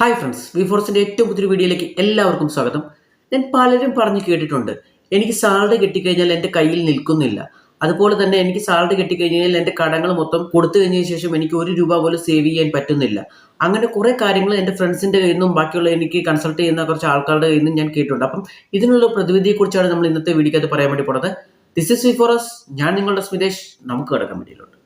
Hi friends we ഫോർസിന്റെ ഏറ്റവും പുതിയ വീഡിയോയിലേക്ക് എല്ലാവർക്കും സ്വാഗതം. ഞാൻ പലരും പറഞ്ഞു കേട്ടിട്ടുണ്ട് എനിക്ക് സാലറി കിട്ടിക്കഴിഞ്ഞാൽ എന്റെ കയ്യിൽ നിൽക്കുന്നില്ല. അതുപോലെ തന്നെ എനിക്ക് സാലറി കിട്ടിക്കഴിഞ്ഞാൽ എന്റെ കടങ്ങൾ മൊത്തം കൊടുത്തു കഴിഞ്ഞതിന് ശേഷം എനിക്ക് ഒരു രൂപ പോലും സേവ് ചെയ്യാൻ പറ്റുന്നില്ല. അങ്ങനെ കുറേ കാര്യങ്ങൾ എന്റെ ഫ്രണ്ട്സിന്റെ കയ്യിൽ നിന്നും ബാക്കിയുള്ള എനിക്ക് കൺസൾട്ട് ചെയ്യുന്ന കുറച്ച് ആൾക്കാരുടെ കയ്യിൽ നിന്നും ഞാൻ കേട്ടിട്ടുണ്ട്. അപ്പം ഇതിനുള്ള പ്രതിവിധിയെക്കുറിച്ചാണ് നമ്മൾ ഇന്നത്തെ വീഡിയോ വീഡിയോക്കകത്ത് പറയാൻ വേണ്ടി പോണത്. ദിസ് ഇസ് വി us ഞാൻ നിങ്ങളുടെ സ്മിതേഷ് നമുക്ക് കിടക്കാൻ വേണ്ടിയിട്ടുണ്ട്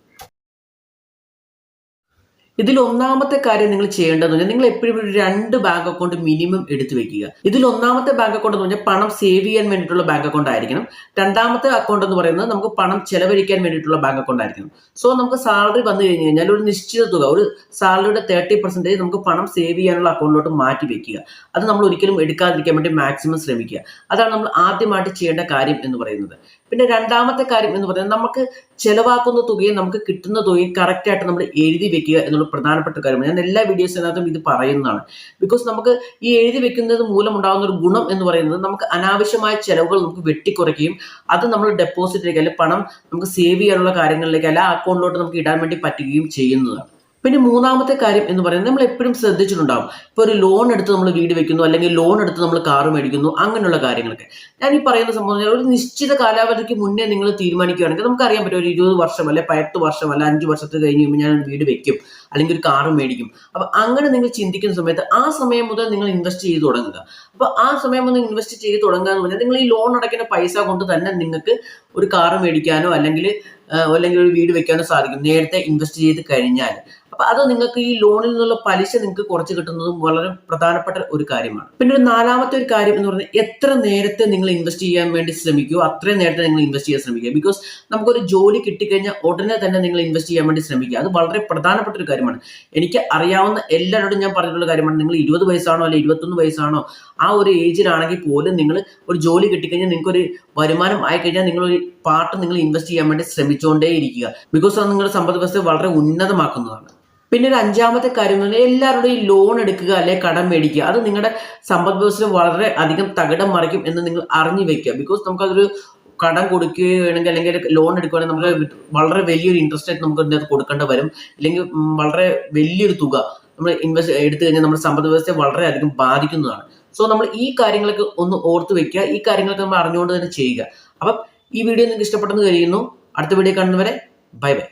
ഇതിൽ ഒന്നാമത്തെ കാര്യം നിങ്ങൾ ചെയ്യേണ്ടതെന്ന് പറഞ്ഞാൽ നിങ്ങൾ എപ്പോഴും ഒരു രണ്ട് ബാങ്ക് അക്കൗണ്ട് മിനിമം എടുത്തു വെക്കുക. ഇതിൽ ഒന്നാമത്തെ ബാങ്ക് അക്കൗണ്ട് എന്ന് പറഞ്ഞാൽ പണം സേവ് ചെയ്യാൻ വേണ്ടിയിട്ടുള്ള ബാങ്ക് അക്കൗണ്ട് ആയിരിക്കണം. രണ്ടാമത്തെ അക്കൗണ്ട് എന്ന് പറയുന്നത് നമുക്ക് പണം ചെലവഴിക്കാൻ വേണ്ടിയിട്ടുള്ള ബാങ്ക് അക്കൗണ്ട് ആയിരിക്കണം. സോ നമുക്ക് സാലറി വന്നു കഴിഞ്ഞു കഴിഞ്ഞാൽ ഒരു നിശ്ചിത തുക ഒരു സാലറിയുടെ തേർട്ടി പെർസെന്റേജ് നമുക്ക് പണം സേവ് ചെയ്യാനുള്ള അക്കൗണ്ടിലോട്ട് മാറ്റി വെക്കുക. അത് നമ്മൾ ഒരിക്കലും എടുക്കാതിരിക്കാൻ വേണ്ടി മാക്സിമം ശ്രമിക്കുക. അതാണ് നമ്മൾ ആദ്യമായിട്ട് ചെയ്യേണ്ട കാര്യം എന്ന് പറയുന്നത്. പിന്നെ രണ്ടാമത്തെ കാര്യം എന്ന് പറയുന്നത് നമുക്ക് ചിലവാക്കുന്ന തുകയും നമുക്ക് കിട്ടുന്ന തുകയും കറക്റ്റായിട്ട് നമ്മൾ എഴുതി വെക്കുക എന്നുള്ള പ്രധാനപ്പെട്ട കാര്യമാണ്. ഞാൻ എല്ലാ വീഡിയോസിനകത്തും ഇത് പറയുന്നതാണ്. ബിക്കോസ് നമുക്ക് ഈ എഴുതി വെക്കുന്നത് മൂലം ഉണ്ടാകുന്ന ഒരു ഗുണം എന്ന് പറയുന്നത് നമുക്ക് അനാവശ്യമായ ചിലവുകൾ നമുക്ക് വെട്ടിക്കുറയ്ക്കുകയും അത് നമ്മൾ ഡെപ്പോസിറ്റിലേക്ക് അല്ലെങ്കിൽ പണം നമുക്ക് സേവ് ചെയ്യാനുള്ള കാര്യങ്ങളിലേക്ക് അല്ല അക്കൗണ്ടിലോട്ട് നമുക്ക് ഇടാൻ വേണ്ടി പറ്റുകയും ചെയ്യുന്നതാണ്. പിന്നെ മൂന്നാമത്തെ കാര്യം എന്ന് പറയുന്നത് നമ്മൾ എപ്പോഴും ശ്രദ്ധിച്ചിട്ടുണ്ടാവും. ഇപ്പോൾ ഒരു ലോൺ എടുത്ത് നമ്മൾ വീട് വെക്കുന്നു അല്ലെങ്കിൽ ലോൺ എടുത്ത് നമ്മൾ കാർ മേടിക്കുന്നു അങ്ങനെയുള്ള കാര്യങ്ങളൊക്കെ. ഞാൻ ഈ പറയുന്ന സംഭവം ഒരു നിശ്ചിത കാലാവധിക്ക് മുന്നേ നിങ്ങൾ തീരുമാനിക്കുകയാണെങ്കിൽ നമുക്ക് അറിയാൻ പറ്റും ഒരു ഇരുപത് വർഷം അല്ലെ പത്ത് വർഷം അല്ല അഞ്ച് വർഷത്തിൽ കഴിഞ്ഞ് കഴിയുമ്പോൾ ഞാൻ വീട് വെക്കും അല്ലെങ്കിൽ ഒരു കാറ് മേടിക്കും. അപ്പൊ അങ്ങനെ നിങ്ങൾ ചിന്തിക്കുന്ന സമയത്ത് ആ സമയം മുതൽ നിങ്ങൾ ഇൻവെസ്റ്റ് ചെയ്ത് തുടങ്ങുക. അപ്പോൾ ആ സമയം മുതൽ ഇൻവെസ്റ്റ് ചെയ്ത് തുടങ്ങുക എന്ന് പറഞ്ഞാൽ നിങ്ങൾ ഈ ലോൺ അടയ്ക്കുന്ന പൈസ കൊണ്ട് തന്നെ നിങ്ങൾക്ക് ഒരു കാർ മേടിക്കാനോ അല്ലെങ്കിൽ അല്ലെങ്കിൽ ഒരു വീട് വെക്കാനോ സാധിക്കും. നേരത്തെ ഇൻവെസ്റ്റ് ചെയ്ത് കഴിഞ്ഞാൽ അപ്പൊ അത് നിങ്ങൾക്ക് ഈ ലോണിൽ നിന്നുള്ള പലിശ നിങ്ങൾക്ക് കുറച്ച് കിട്ടുന്നതും വളരെ പ്രധാനപ്പെട്ട ഒരു കാര്യമാണ്. പിന്നെ ഒരു നാലാമത്തെ ഒരു കാര്യം എന്ന് പറഞ്ഞാൽ എത്ര നേരത്തെ നിങ്ങൾ ഇൻവെസ്റ്റ് ചെയ്യാൻ വേണ്ടി ശ്രമിക്കുമോ അത്രയും നേരത്തെ നിങ്ങൾ ഇൻവെസ്റ്റ് ചെയ്യാൻ ശ്രമിക്കുക. ബിക്കോസ് നമുക്കൊരു ജോലി കിട്ടിക്കഴിഞ്ഞാൽ ഉടനെ തന്നെ നിങ്ങൾ ഇൻവെസ്റ്റ് ചെയ്യാൻ വേണ്ടി ശ്രമിക്കുക. അത് വളരെ പ്രധാനപ്പെട്ട ഒരു കാര്യമാണ്. എനിക്ക് അറിയാവുന്ന എല്ലാവരോടും ഞാൻ പറഞ്ഞിട്ടുള്ള കാര്യമാണ്. നിങ്ങൾ ഇരുപത് വയസ്സാണോ അല്ലെങ്കിൽ ഇരുപത്തൊന്ന് വയസ്സാണോ ആ ഒരു ഏജിലാണെങ്കിൽ പോലും നിങ്ങൾ ഒരു ജോലി കിട്ടിക്കഴിഞ്ഞാൽ നിങ്ങൾക്കൊരു വരുമാനം ആയിക്കഴിഞ്ഞാൽ നിങ്ങൾ ഒരു പാർട്ട് നിങ്ങൾ ഇൻവെസ്റ്റ് ചെയ്യാൻ വേണ്ടി ശ്രമിച്ചുകൊണ്ടേ ഇരിക്കുക ബിക്കോസ് അത് നിങ്ങളുടെ സമ്പദ് വ്യവസ്ഥ വളരെ ഉന്നതമാക്കുന്നതാണ്. പിന്നെ ഒരു അഞ്ചാമത്തെ കാര്യം എന്ന് പറഞ്ഞാൽ എല്ലാവരുടെയും ലോൺ എടുക്കുക അല്ലെ കടം മേടിക്കുക. അത് നിങ്ങളുടെ സമ്പദ് വ്യവസ്ഥ വളരെ അധികം തകിടം മറിക്കും എന്ന് നിങ്ങൾ അറിഞ്ഞു വെക്കുക. ബിക്കോസ് നമുക്കതൊരു കടം കൊടുക്കുകയാണെങ്കിൽ അല്ലെങ്കിൽ ലോൺ എടുക്കുകയാണെങ്കിൽ നമുക്ക് വളരെ വലിയൊരു ഇൻട്രസ്റ്റ് ആയിട്ട് നമുക്ക് ഇതിനകത്ത് കൊടുക്കേണ്ടി വരും. അല്ലെങ്കിൽ വളരെ വലിയൊരു തുക നമ്മൾ ഇൻവെസ്റ്റ് എടുത്തു കഴിഞ്ഞാൽ നമ്മുടെ സമ്പദ് വ്യവസ്ഥയെ വളരെ അധികം ബാധിക്കുന്നതാണ്. സോ നമ്മൾ ഈ കാര്യങ്ങളൊക്കെ ഒന്ന് ഓർത്ത് വെക്കുക. ഈ കാര്യങ്ങളൊക്കെ നമ്മൾ അറിഞ്ഞുകൊണ്ട് തന്നെ ചെയ്യുക. അപ്പം ഈ വീഡിയോ നിങ്ങൾക്ക് ഇഷ്ടപ്പെട്ടെന്ന് കഴിയുന്നു അടുത്ത വീഡിയോ കാണുന്നവരെ ബൈ ബൈ.